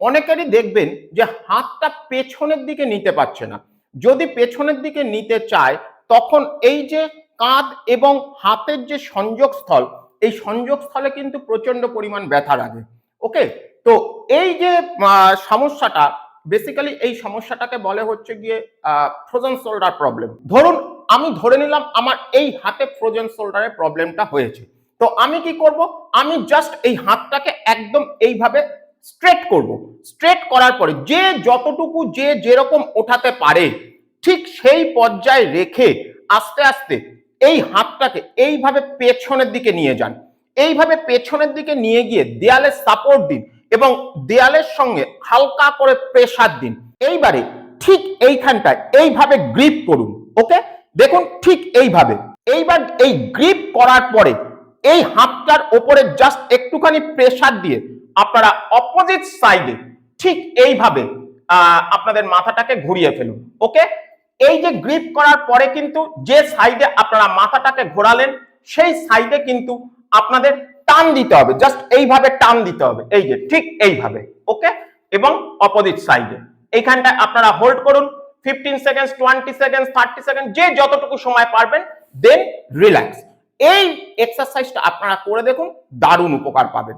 অনেকেরই দেখবেন যে হাতটা পেছনের দিকে নিতে পারছে না। যদি পেছনের দিকে নিতে চায়, তখন এই যে কাঁধ এবং হাতের যে সংযোগস্থল, এই সংযোগস্থলে কিন্তু প্রচণ্ড পরিমাণ ব্যথা লাগে। ওকে তো এই যে সমস্যাটা বেসিক্যালি এই সমস্যাটাকে বলে হচ্ছে গিয়ে ফ্রোজেন শোল্ডার প্রবলেম ধরুন, আমি ধরে নিলাম আমার এই হাতে ফ্রোজেন শোল্ডারের প্রবলেমটা হয়েছে। তো আমি কি করব? আমি জাস্ট এই হাতটাকে একদম এইভাবে স্ট্রেট করব। স্ট্রেট করার পরে যে যতটুকু যে যেরকম ওঠাতে পারে, ঠিক সেই পর্যায়ে রেখে আস্তে আস্তে এই হাতটাকে এইভাবে পেছনের দিকে নিয়ে যান। এইভাবে পেছনের দিকে নিয়ে গিয়ে দেয়ালে সাপোর্ট দিন এবং দেয়ালের সঙ্গে হালকা করে প্রেসার দিন। এইবারে ঠিক এইখানটায় এইভাবে গ্রিপ করুন ওকে দেখুন ঠিক এইভাবে। এইবার এই গ্রিপ করার পরে এই হাতটার ওপরে জাস্ট একটুখানি প্রেসার দিয়ে আপনারা অপোজিট সাইডে ঠিক এইভাবে আপনাদের মাথাটাকে ঘুরিয়ে ফেলুন ওকে এই যে গ্রিপ করার পরে কিন্তু যে সাইডে আপনারা মাথাটাকে ঘোরালেন, সেই সাইডে কিন্তু আপনাদের টান দিতে হবে জাস্ট এইভাবে টান দিতে হবে, এই যে ঠিক এইভাবে ওকে এবং অপোজিট সাইডে এইখানটায় আপনারা হোল্ড করুন fifteen seconds twenty seconds thirty second যে যতটুকু সময় পারবেন দেন রিল্যাক্স এই এক্সারসাইজটা আপনারা করে দেখুন, দারুণ উপকার পাবেন।